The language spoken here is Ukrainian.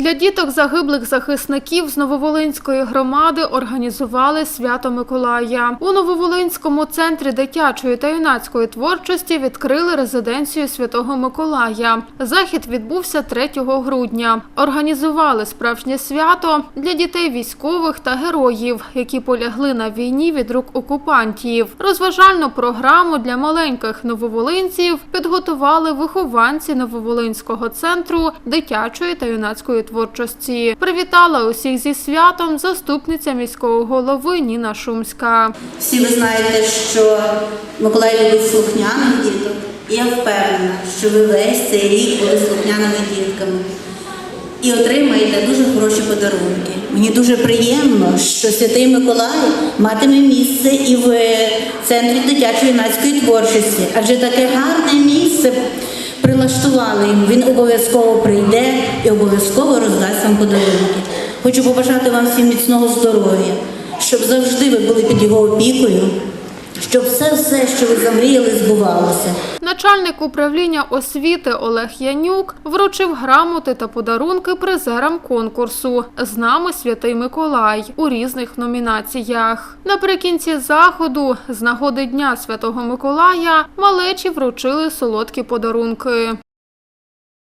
Для діток загиблих захисників з Нововолинської громади організували свято Миколая. У Нововолинському центрі дитячої та юнацької творчості відкрили резиденцію Святого Миколая. Захід відбувся 3 грудня. Організували справжнє свято для дітей військових та героїв, які полягли на війні від рук окупантів. Розважальну програму для маленьких нововолинців підготували вихованці Нововолинського центру дитячої та юнацької творчості. Привітала усіх зі святом заступниця міського голови Ніна Шумська. Всі ви знаєте, що Миколай любить слухняних діток. Я впевнена, що ви весь цей рік були слухняними дітками і отримаєте дуже хороші подарунки. Мені дуже приємно, що Святий Миколай матиме місце і в центрі дитячої юнацької творчості, адже таке гарне місце прилаштували їм. Він обов'язково прийде і обов'язково роздасть вам подарунки. Хочу побажати вам всім міцного здоров'я, щоб завжди ви були під його опікою, щоб все, все, що ви замріяли, збувалося. Начальник управління освіти Олег Янюк вручив грамоти та подарунки призерам конкурсу з нами Святий Миколай у різних номінаціях. Наприкінці заходу, з нагоди Дня Святого Миколая, малечі вручили солодкі подарунки.